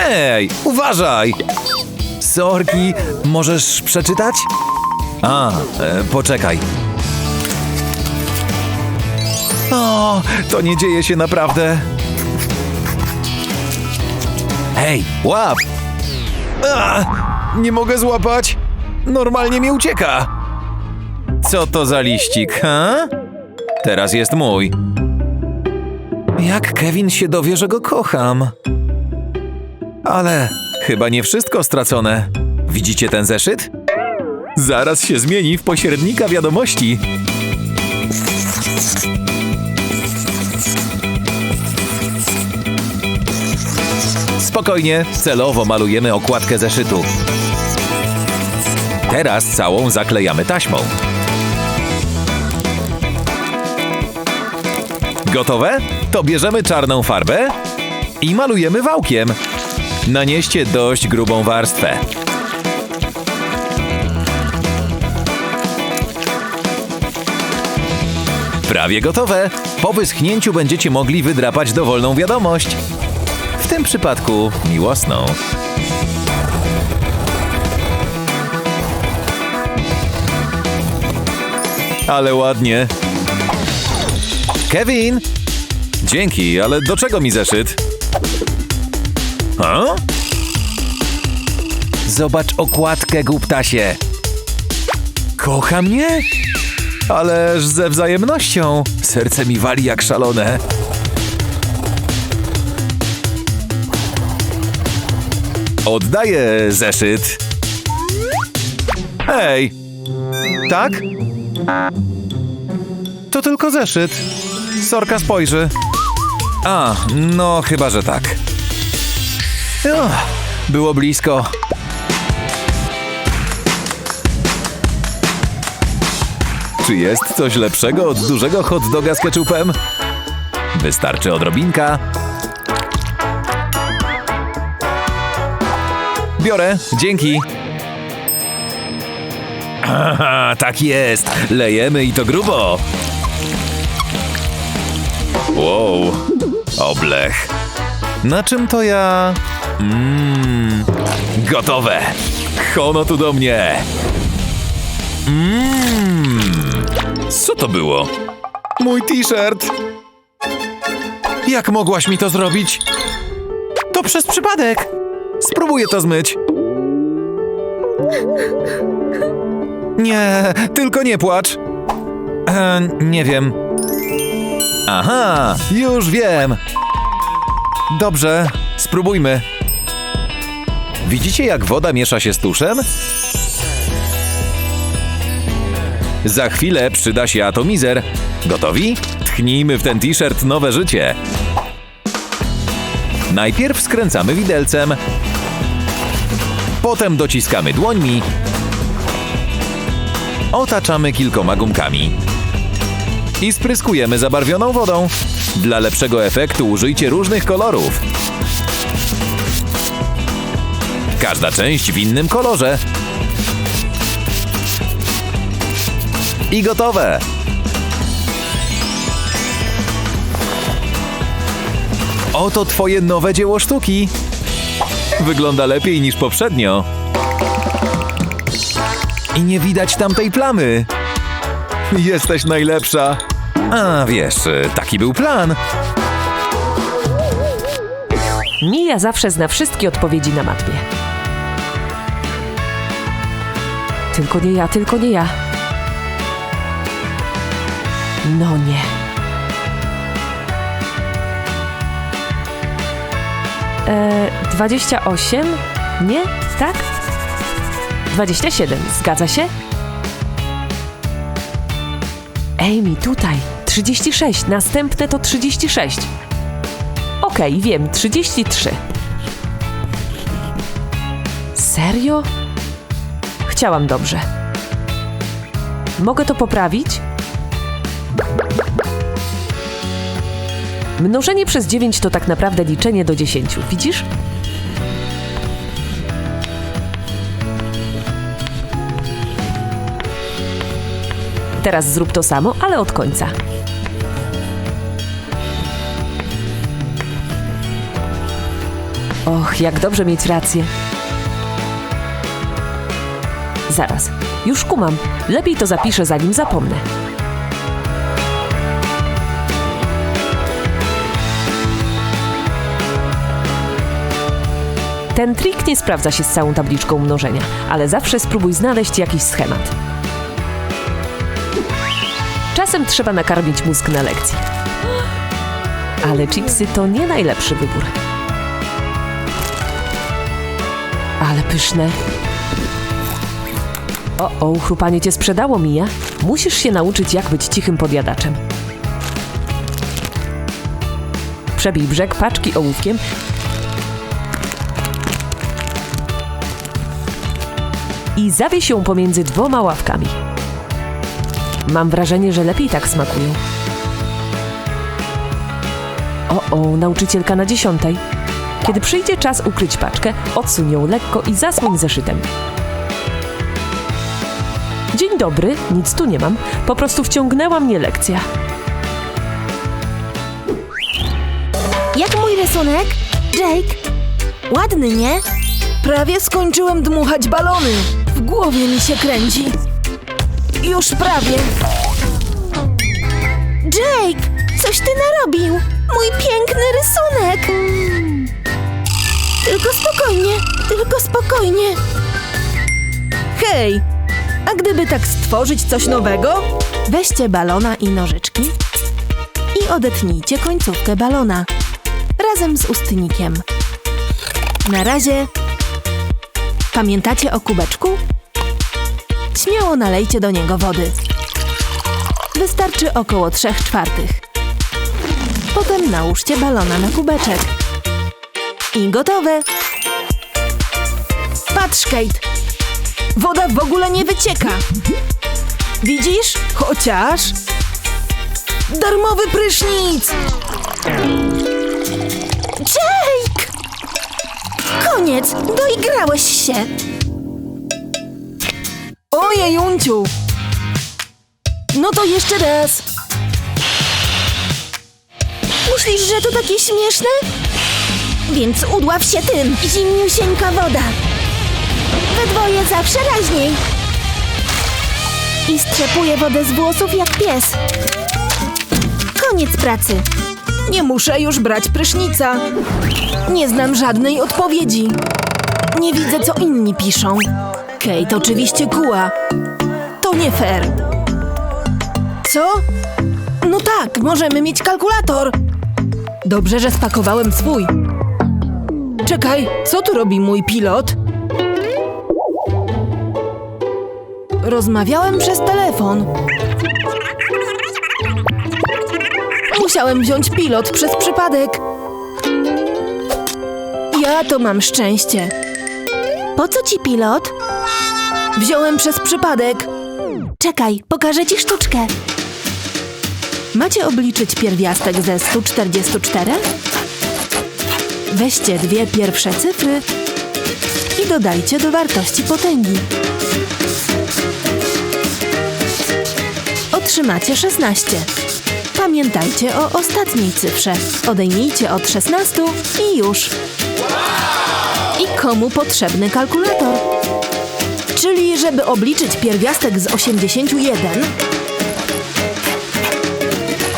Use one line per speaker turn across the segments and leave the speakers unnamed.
Ej, uważaj! Sorki, możesz przeczytać? A, e, poczekaj. O, to nie dzieje się naprawdę. Hej, łap! A, nie mogę złapać. Normalnie mi ucieka. Co to za liścik, ha? Teraz jest mój. Jak Kevin się dowie, że go kocham? Ale chyba nie wszystko stracone. Widzicie ten zeszyt? Zaraz się zmieni w pośrednika wiadomości. Spokojnie, celowo malujemy okładkę zeszytu. Teraz całą zaklejamy taśmą. Gotowe? To bierzemy czarną farbę i malujemy wałkiem. Nanieście dość grubą warstwę. Prawie gotowe. Po wyschnięciu będziecie mogli wydrapać dowolną wiadomość. W tym przypadku miłosną. Ale ładnie. Kevin! Dzięki, ale do czego mi zeszyt? A? Zobacz okładkę, głuptasie. Kocha mnie? Ależ ze wzajemnością. Serce mi wali jak szalone. Oddaję zeszyt. Hej! Tak? To tylko zeszyt. Sorka spojrzy. A, no chyba, że tak. Uch, było blisko. Czy jest coś lepszego od dużego hot doga z ketchupem? Wystarczy odrobinka. Biorę, dzięki. Aha, tak jest. Lejemy i to grubo. Wow, oblech. Na czym to ja? Mmm, gotowe. Hono tu do mnie. Mmm, co to było? Mój t-shirt. Jak mogłaś mi to zrobić? To przez przypadek. Spróbuję to zmyć. Nie, tylko nie płacz. E, nie wiem. Aha, już wiem. Dobrze, spróbujmy. Widzicie, jak woda miesza się z tuszem? Za chwilę przyda się atomizer. Gotowi? Tchnijmy w ten t-shirt nowe życie. Najpierw skręcamy widelcem. Potem dociskamy dłońmi. Otaczamy kilkoma gumkami. I spryskujemy zabarwioną wodą. Dla lepszego efektu użyjcie różnych kolorów. Każda część w innym kolorze. I gotowe! Oto twoje nowe dzieło sztuki. Wygląda lepiej niż poprzednio. I nie widać tamtej plamy. Jesteś najlepsza. A wiesz, taki był plan.
Mija zawsze zna wszystkie odpowiedzi na matwie. Tylko nie ja, tylko nie ja. No nie. E, 28? Nie? Tak? 27. Zgadza się? Amy, tutaj. 36. Następne to 36. Okej, wiem, 33. Serio? Chciałam dobrze. Mogę to poprawić? Mnożenie przez 9 to tak naprawdę liczenie do 10, widzisz? Teraz zrób to samo, ale od końca.
Och, jak dobrze mieć rację. Zaraz, już kumam. Lepiej to zapiszę, zanim zapomnę. Ten trik nie sprawdza się z całą tabliczką mnożenia, ale zawsze spróbuj znaleźć jakiś schemat. Czasem trzeba nakarmić mózg na lekcji. Ale chipsy to nie najlepszy wybór. Ale pyszne. O, o, chrupanie cię sprzedało, Mija. Musisz się nauczyć, jak być cichym podjadaczem. Przebij brzeg paczki ołówkiem i zawieś ją pomiędzy dwoma ławkami. Mam wrażenie, że lepiej tak smakują. O, o, nauczycielka na dziesiątej. Kiedy przyjdzie czas ukryć paczkę, odsuń ją lekko i zasłoń zeszytem. Dzień dobry, nic tu nie mam. Po prostu wciągnęła mnie lekcja.
Jak mój rysunek? Jake? Ładny, nie? Prawie skończyłem dmuchać balony. W głowie mi się kręci. Już prawie. Jake, coś ty narobił. Mój piękny rysunek. Tylko spokojnie, tylko spokojnie. Hej, a gdyby tak stworzyć coś nowego? Weźcie balona i nożyczki i odetnijcie końcówkę balona razem z ustnikiem. Na razie pamiętacie o kubeczku? Śmiało nalejcie do niego wody. Wystarczy około 3 czwartych. Potem nałóżcie balona na kubeczek. I gotowe. Patrz, Kate. Woda w ogóle nie wycieka. Widzisz? Chociaż... Darmowy prysznic! Jake! Koniec! Doigrałeś się! Ojej, Unciu! No to jeszcze raz! Myślisz, że to takie śmieszne? Więc udław się tym! Zimniusieńka woda! We dwoje zawsze raźniej! I strzepuje wodę z włosów jak pies. Koniec pracy. Nie muszę już brać prysznica. Nie znam żadnej odpowiedzi. Nie widzę, co inni piszą. Kate oczywiście kuła. To nie fair. Co? No tak, możemy mieć kalkulator. Dobrze, że spakowałem swój. Czekaj, co tu robi mój pilot? Rozmawiałem przez telefon. Musiałem wziąć pilot przez przypadek. Ja to mam szczęście. Po co ci pilot? Wziąłem przez przypadek. Czekaj, pokażę ci sztuczkę. Macie obliczyć pierwiastek ze 144? Weźcie dwie pierwsze cyfry i dodajcie do wartości potęgi. Otrzymacie 16. Pamiętajcie o ostatniej cyfrze. Odejmijcie od 16 i już. I komu potrzebny kalkulator? Czyli, żeby obliczyć pierwiastek z 81,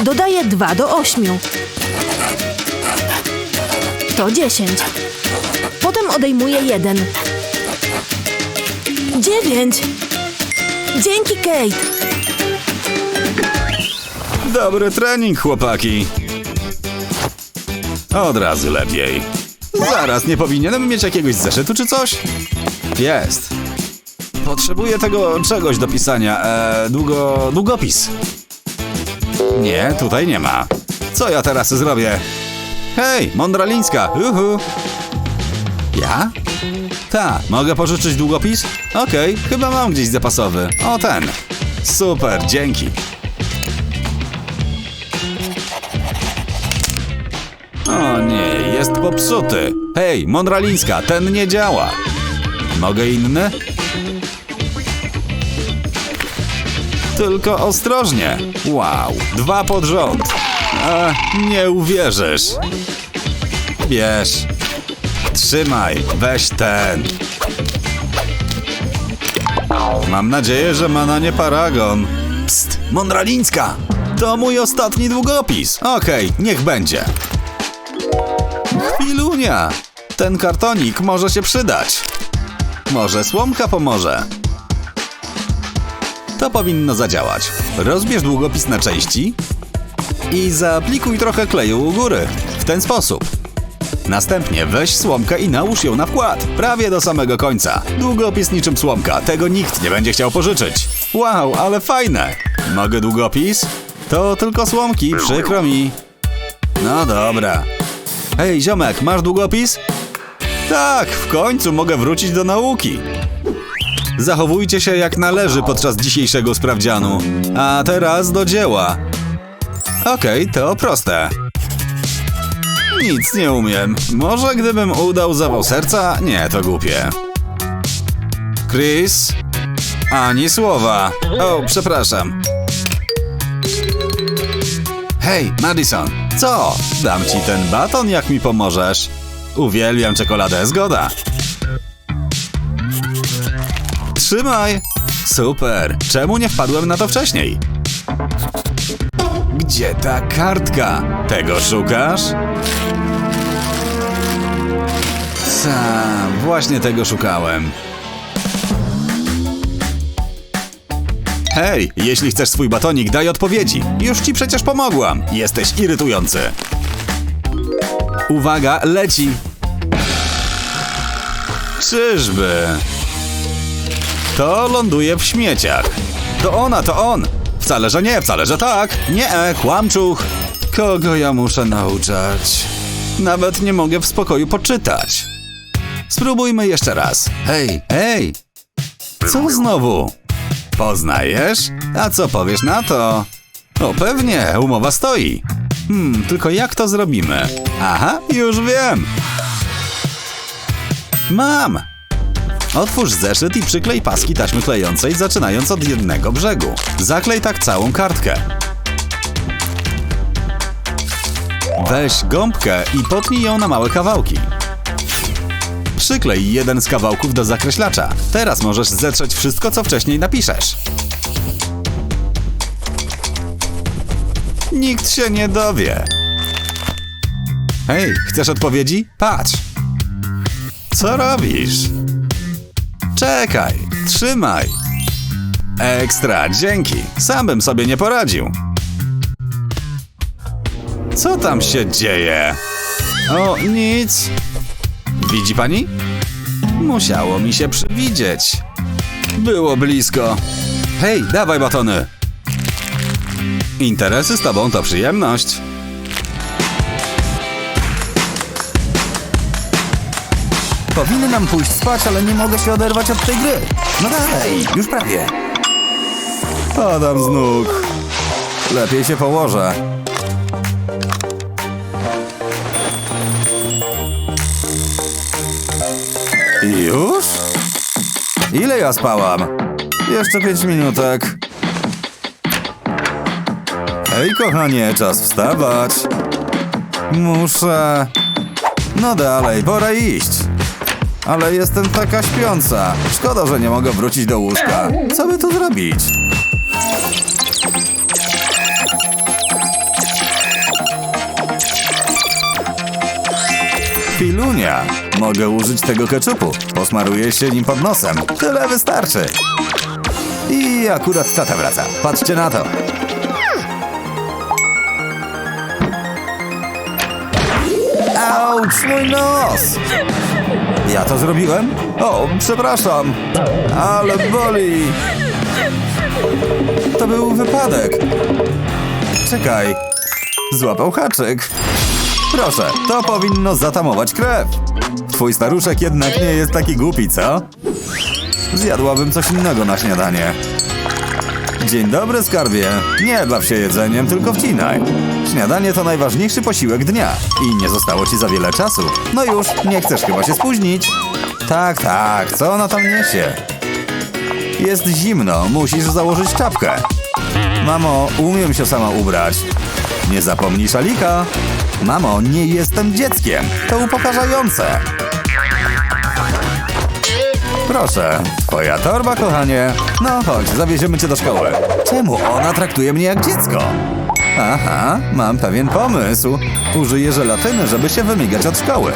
dodaję 2 do 8. To 10. Potem odejmuję 1. 9. Dzięki, Kate.
Dobry trening, chłopaki. Od razu lepiej. Zaraz, nie powinienem mieć jakiegoś zeszytu czy coś? Jest. Potrzebuję tego czegoś do pisania. E, długo... długopis. Nie, tutaj nie ma. Co ja teraz zrobię? Hej, Mądralińska, uhu. Ja? Ta, mogę pożyczyć długopis? Okej, chyba mam gdzieś zapasowy. O, ten. Super, dzięki. O nie, jest popsuty. Hej, Mondralińska, ten nie działa. Mogę inny? Tylko ostrożnie. Wow, dwa pod rząd. A, nie uwierzysz. Wiesz. Trzymaj, weź ten. Mam nadzieję, że ma na nie paragon. Psst, Mondralińska! To mój ostatni długopis. Okej, niech będzie. Chwilunia! Ten kartonik może się przydać. Może słomka pomoże. To powinno zadziałać. Rozbierz długopis na części i zaaplikuj trochę kleju u góry. W ten sposób. Następnie weź słomkę i nałóż ją na wkład, prawie do samego końca. Długopis niczym słomka, tego nikt nie będzie chciał pożyczyć. Wow, ale fajne! Mogę długopis? To tylko słomki, przykro mi. No dobra. Hej, ziomek, masz długopis? Tak, w końcu mogę wrócić do nauki. Zachowujcie się jak należy podczas dzisiejszego sprawdzianu. A teraz do dzieła. Okej, to proste. Nic nie umiem. Może gdybym udał zawał serca? Nie, to głupie. Chris? Ani słowa. O, przepraszam. Hej, Madison. Co? Dam ci ten baton, jak mi pomożesz. Uwielbiam czekoladę, zgoda. Trzymaj. Super. Czemu nie wpadłem na to wcześniej? Gdzie ta kartka? Tego szukasz? Sam, właśnie tego szukałem. Hej, jeśli chcesz swój batonik, daj odpowiedzi. Już ci przecież pomogłam. Jesteś irytujący. Uwaga, leci. Czyżby? To ląduje w śmieciach. To ona, to on. Wcale, że nie, wcale, że tak. Nie, e, kłamczuch. Kogo ja muszę nauczać? Nawet nie mogę w spokoju poczytać. Spróbujmy jeszcze raz. Hej, hej! Co znowu? Poznajesz? A co powiesz na to? O, pewnie, umowa stoi. Hmm, tylko jak to zrobimy? Aha, już wiem. Mam! Otwórz zeszyt i przyklej paski taśmy klejącej, zaczynając od jednego brzegu. Zaklej tak całą kartkę. Weź gąbkę i potnij ją na małe kawałki. Przyklej jeden z kawałków do zakreślacza. Teraz możesz zetrzeć wszystko, co wcześniej napiszesz. Nikt się nie dowie. Hej, chcesz odpowiedzi? Patrz. Co robisz? Czekaj, trzymaj. Ekstra, dzięki. Sam bym sobie nie poradził. Co tam się dzieje? O, nic. Widzi pani? Musiało mi się przywidzieć. Było blisko. Hej, dawaj batony. Interesy z tobą to przyjemność.
Powinnam pójść spać, ale nie mogę się oderwać od tej gry. No dalej, już prawie.
Padam z nóg. Lepiej się położę. Już? Ile ja spałam? Jeszcze pięć minutek. Hej, kochanie, czas wstawać. Muszę. No dalej, pora iść. Ale jestem taka śpiąca. Szkoda, że nie mogę wrócić do łóżka. Co by tu zrobić? Chwilunia. Mogę użyć tego keczupu. Posmaruję się nim pod nosem. Tyle wystarczy. I akurat tata wraca. Patrzcie na to. Auć, mój nos! Ja to zrobiłem? O, przepraszam. Ale boli. To był wypadek. Czekaj. Złapał haczyk. Proszę, to powinno zatamować krew. Twój staruszek jednak nie jest taki głupi, co? Zjadłabym coś innego na śniadanie. Dzień dobry, skarbie. Nie baw się jedzeniem, tylko wcinaj. Śniadanie to najważniejszy posiłek dnia i nie zostało ci za wiele czasu. No już, nie chcesz chyba się spóźnić. Tak, tak, co ona tam niesie? Jest zimno, musisz założyć czapkę. Mamo, umiem się sama ubrać. Nie zapomnij szalika. Mamo, nie jestem dzieckiem. To upokarzające. Proszę, twoja torba, kochanie. No chodź, zawieziemy cię do szkoły. Czemu ona traktuje mnie jak dziecko? Aha, mam pewien pomysł. Użyję żelatyny, żeby się wymigać od szkoły.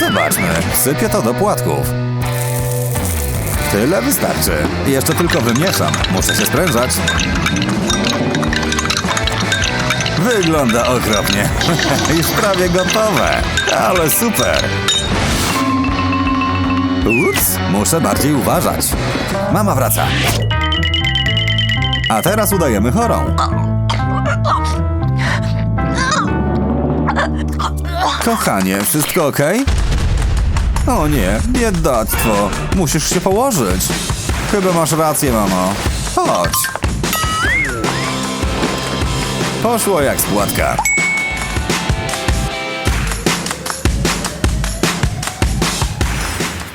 Zobaczmy, sypię to do płatków. Tyle wystarczy. Jeszcze tylko wymieszam. Muszę się sprężać. Wygląda okropnie. Już prawie gotowe. Ale super. Ups, muszę bardziej uważać. Mama wraca. A teraz udajemy chorą. Kochanie, wszystko ok? O nie, biedactwo. Musisz się położyć. Chyba masz rację, mamo. Chodź. Poszło jak spłatka.
W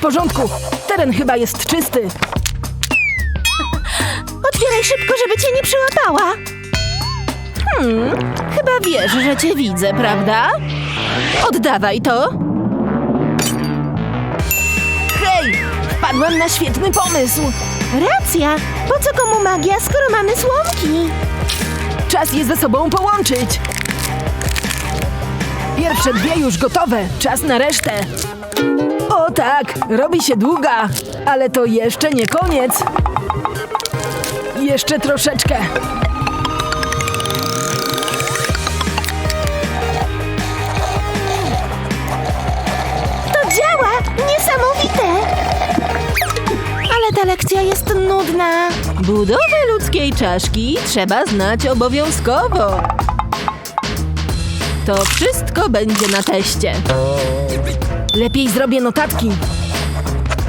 porządku. Teren chyba jest czysty.
Otwieraj szybko, żeby cię nie przyłapała. Hmm, chyba wiesz, że cię widzę, prawda? Oddawaj to.
Hej! Wpadłam na świetny pomysł.
Racja. Po co komu magia, skoro mamy słomki?
Czas je ze sobą połączyć. Pierwsze dwie już gotowe. Czas na resztę. O tak, robi się długa, ale to jeszcze nie koniec. Jeszcze troszeczkę.
To działa! Niesamowite! Ale ta lekcja jest nudna. Budowę ludzkiej czaszki trzeba znać obowiązkowo. To wszystko będzie na teście.
Lepiej zrobię notatki.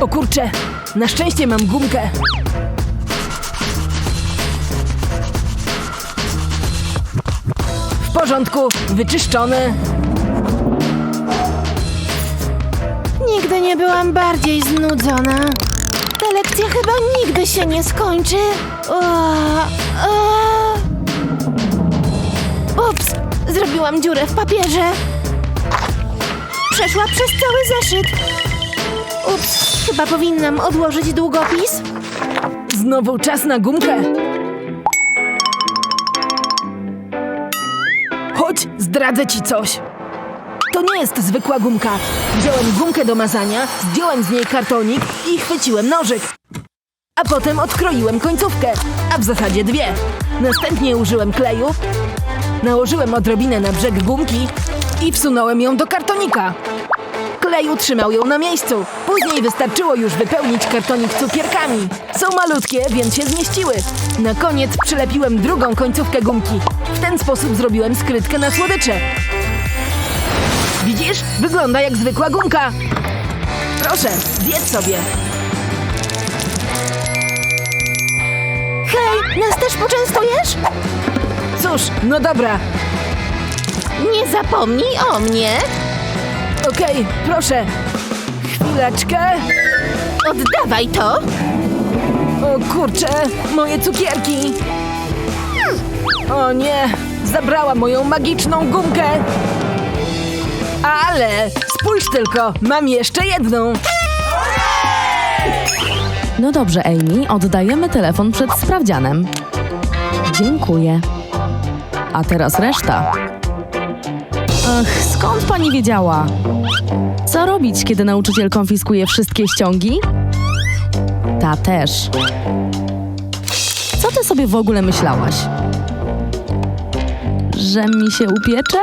O kurczę, na szczęście mam gumkę. W porządku, wyczyszczony.
Nigdy nie byłam bardziej znudzona. Ta lekcja chyba nigdy się nie skończy. O, o. Ups, zrobiłam dziurę w papierze. Przeszła przez cały zeszyt. Ups, chyba powinnam odłożyć długopis.
Znowu czas na gumkę. Chodź, zdradzę ci coś. To nie jest zwykła gumka. Wziąłem gumkę do mazania, zdjąłem z niej kartonik i chwyciłem nożyk. A potem odkroiłem końcówkę, a w zasadzie dwie. Następnie użyłem kleju, nałożyłem odrobinę na brzeg gumki i wsunąłem ją do kartonika. Klej utrzymał ją na miejscu. Później wystarczyło już wypełnić kartonik cukierkami. Są malutkie, więc się zmieściły. Na koniec przylepiłem drugą końcówkę gumki. W ten sposób zrobiłem skrytkę na słodycze. Widzisz? Wygląda jak zwykła gumka. Proszę, zjedz sobie.
Hej, nas też poczęstujesz?
Cóż, no dobra.
Nie zapomnij o mnie.
Okej, proszę. Chwileczkę.
Oddawaj to.
O kurczę, moje cukierki. O nie, zabrała moją magiczną gumkę. Ale spójrz tylko, mam jeszcze jedną.
No dobrze, Amy, oddajemy telefon przed sprawdzianem. Dziękuję. A teraz reszta. Ach, skąd pani wiedziała? Co robić, kiedy nauczyciel konfiskuje wszystkie ściągi? Ta też. Co ty sobie w ogóle myślałaś? Że mi się upiecze?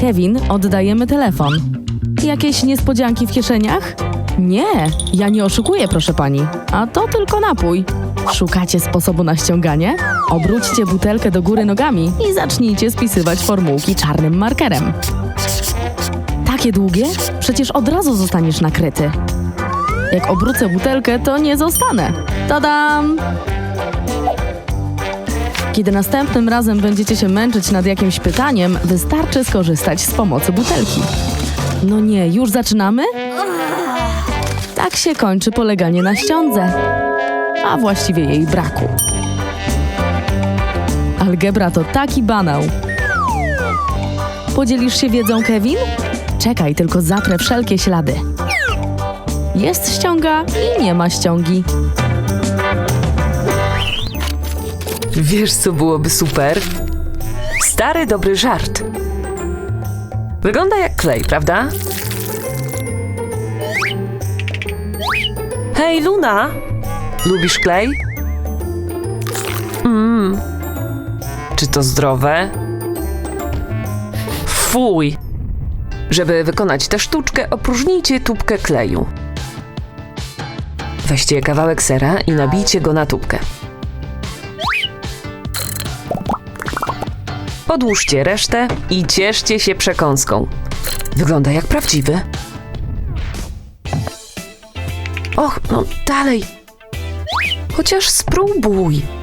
Kevin, oddajemy telefon. Jakieś niespodzianki w kieszeniach? Nie, ja nie oszukuję, proszę pani. A to tylko napój. Szukacie sposobu na ściąganie? Obróćcie butelkę do góry nogami i zacznijcie spisywać formułki czarnym markerem. Takie długie? Przecież od razu zostaniesz nakryty. Jak obrócę butelkę, to nie zostanę. Tadam! Kiedy następnym razem będziecie się męczyć nad jakimś pytaniem, wystarczy skorzystać z pomocy butelki. No nie, już zaczynamy? Tak się kończy poleganie na ściądze, a właściwie jej braku. Algebra to taki banał. Podzielisz się wiedzą, Kevin? Czekaj, tylko zatrę wszelkie ślady. Jest ściąga i nie ma ściągi.
Wiesz, co byłoby super? Stary, dobry żart. Wygląda jak klej, prawda? Hej, Luna! Lubisz klej? Mmm. Czy to zdrowe? Fuj! Żeby wykonać tę sztuczkę, opróżnijcie tubkę kleju. Weźcie kawałek sera i nabijcie go na tubkę. Podłóżcie resztę i cieszcie się przekąską. Wygląda jak prawdziwy. Och, no dalej. Chociaż spróbuj.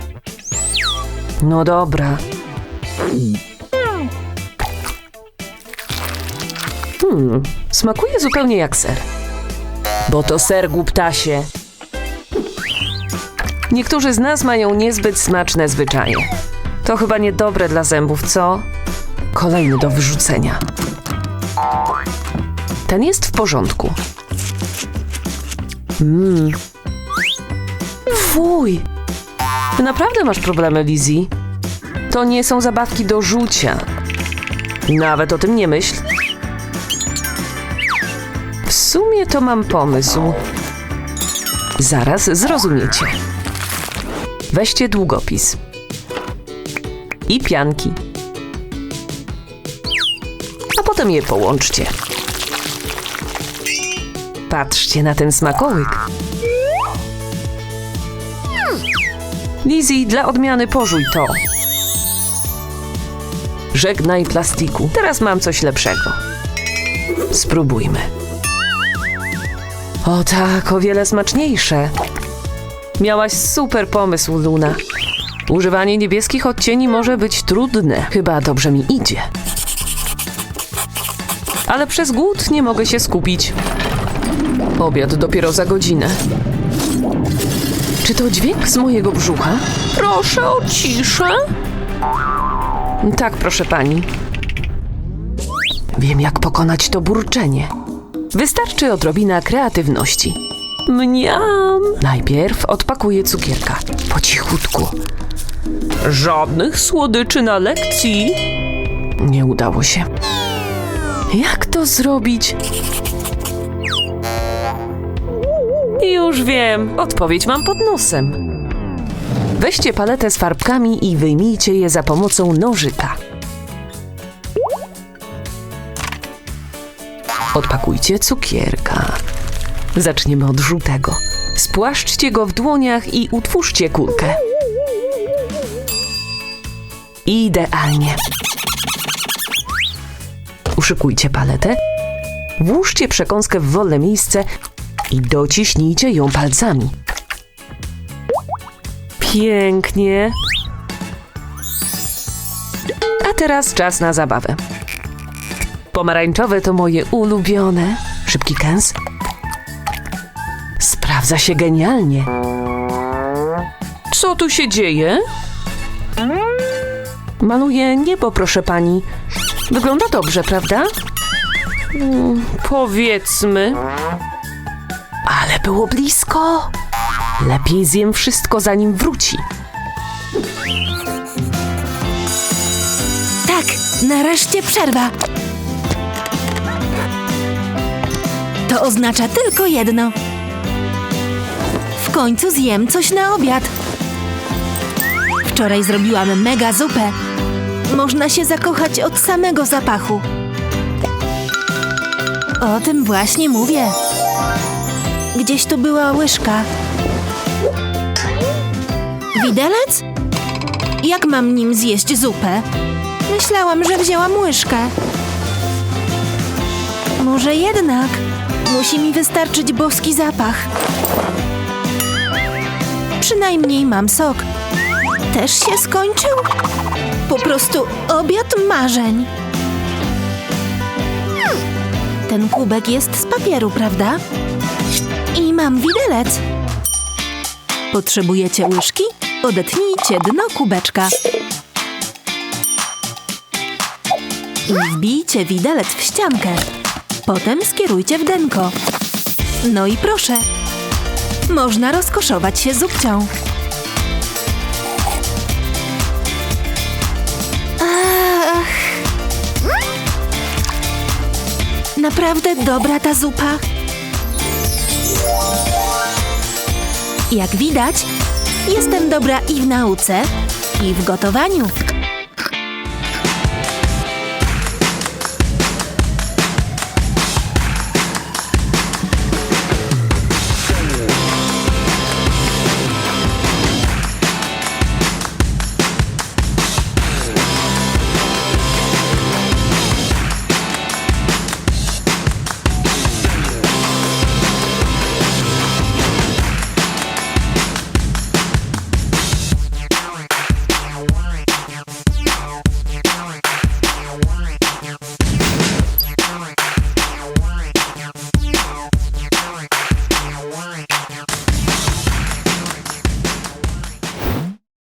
No dobra. Hmm, smakuje zupełnie jak ser. Bo to ser głuptasie. Niektórzy z nas mają niezbyt smaczne zwyczaje. To chyba niedobre dla zębów, co? Kolejny do wyrzucenia. Ten jest w porządku. Mmm. Fuj! Ty naprawdę masz problemy, Lizzie? To nie są zabawki do rzucia. Nawet o tym nie myśl. W sumie to mam pomysł. Zaraz zrozumiecie. Weźcie długopis i pianki. A potem je połączcie. Patrzcie na ten smakołyk. Lizzie, dla odmiany pożuj to. Żegnaj plastiku. Teraz mam coś lepszego. Spróbujmy. O tak, o wiele smaczniejsze. Miałaś super pomysł, Luna. Używanie niebieskich odcieni może być trudne, chyba dobrze mi idzie. Ale przez głód nie mogę się skupić. Obiad dopiero za godzinę. Czy to dźwięk z mojego brzucha? Proszę o ciszę. Tak, proszę pani. Wiem, jak pokonać to burczenie. Wystarczy odrobina kreatywności. Mniam! Najpierw odpakuję cukierka. Po cichutku. Żadnych słodyczy na lekcji. Nie udało się. Jak to zrobić? Już wiem. Odpowiedź mam pod nosem. Weźcie paletę z farbkami i wyjmijcie je za pomocą nożyka. Odpakujcie cukierka. Zaczniemy od żółtego. Spłaszczcie go w dłoniach i utwórzcie kulkę. Idealnie. Uszykujcie paletę, włóżcie przekąskę w wolne miejsce i dociśnijcie ją palcami. Pięknie. A teraz czas na zabawę. Pomarańczowe to moje ulubione. Szybki kęs. Sprawdza się genialnie. Co tu się dzieje? Maluję niebo, proszę pani. Wygląda dobrze, prawda? Mm, powiedzmy. Ale było blisko. Lepiej zjem wszystko, zanim wróci.
Tak, nareszcie przerwa. To oznacza tylko jedno. W końcu zjem coś na obiad. Wczoraj zrobiłam mega zupę. Można się zakochać od samego zapachu. O tym właśnie mówię. Gdzieś tu była łyżka. Widelec? Jak mam nim zjeść zupę? Myślałam, że wzięłam łyżkę. Może jednak musi mi wystarczyć boski zapach. Przynajmniej mam sok. Też się skończył? Po prostu obiad marzeń. Ten kubek jest z papieru, prawda? Mam widelec. Potrzebujecie łyżki? Odetnijcie dno kubeczka. I wbijcie widelec w ściankę. Potem skierujcie w denko. No i proszę. Można rozkoszować się zupcią.
Ach,
Naprawdę dobra ta zupa. Jak widać, jestem dobra i w nauce, i w gotowaniu.